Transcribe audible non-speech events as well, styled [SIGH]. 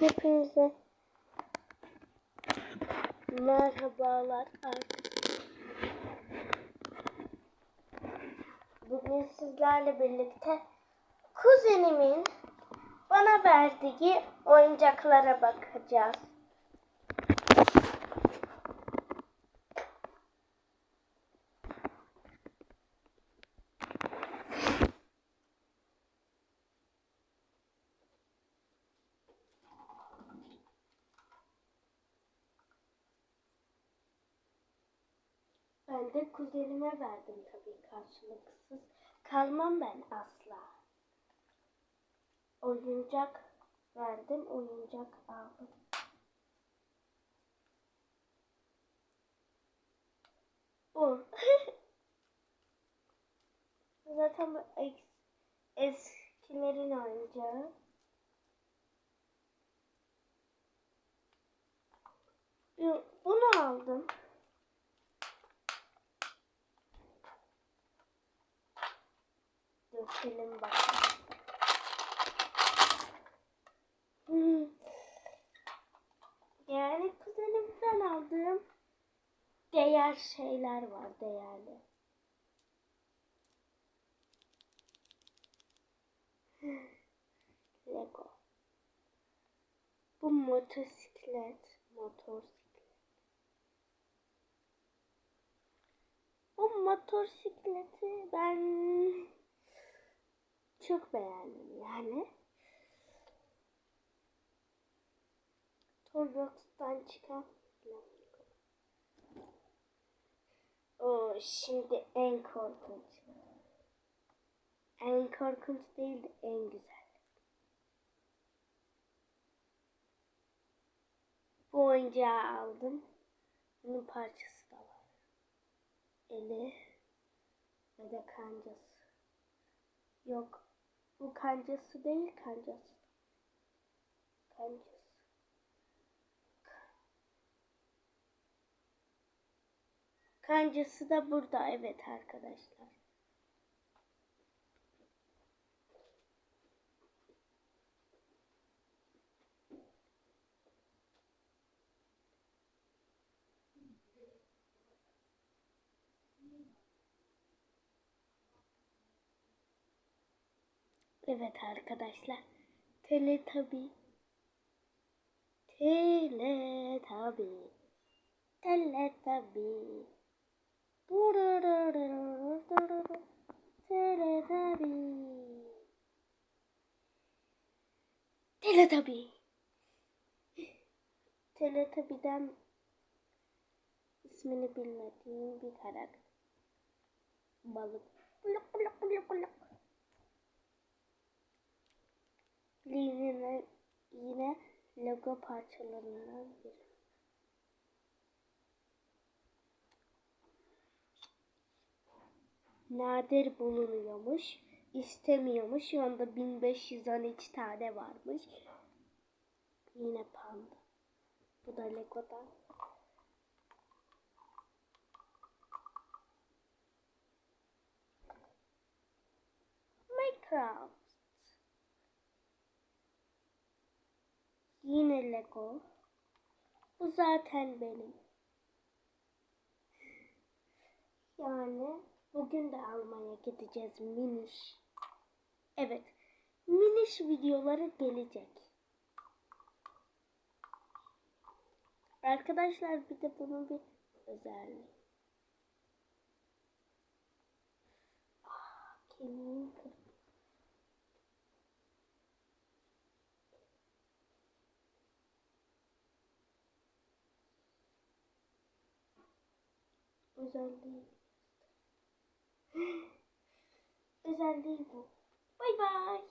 Hepinize merhabalar. Bugün sizlerle birlikte kuzenimin bana verdiği oyuncaklara bakacağız. Ben de kuzenime verdim tabii karşılıksız. Kalmam ben asla. Oyuncak verdim, oyuncak aldım. Bu. [LAUGHS] Zaten bu es- eskilerin oyuncağı. Bu- Bunu aldım. Dökelim bakalım. Hmm. Yani kuzenimden aldığım değer şeyler var değerli. Lego. Bu motosiklet, motosiklet. Bu motosikleti ben çok beğendim yani. Toybox'tan çıkan o şimdi en korkunç. En korkunç değil de en güzel. Bu oyuncağı aldım. Bunun parçası da var. Eli ve de kancası. Yok. Bu kancası değil kancası. Kancası. Kancası da burada evet arkadaşlar. Evet arkadaşlar. Teletabi. Teletabi. Teletabi. Teletabi. Teletabi. Teletabi'den ismini bilmediğim bir karakter. Balık. Buluk buluk buluk buluk. Yine, yine Lego parçalarından biri. Nadir bulunuyormuş. istemiyormuş. Şu anda 1513 tane varmış. Yine panda. Bu da Lego'dan. Minecraft. Yine Lego. Bu zaten benim. Yani bugün de almaya gideceğiz miniş. Evet. Miniş videoları gelecek. Arkadaşlar bir de bunun bir özelliği. Ah, kemiğim kırıldı. Özelliği. Özelliği bu. Bay.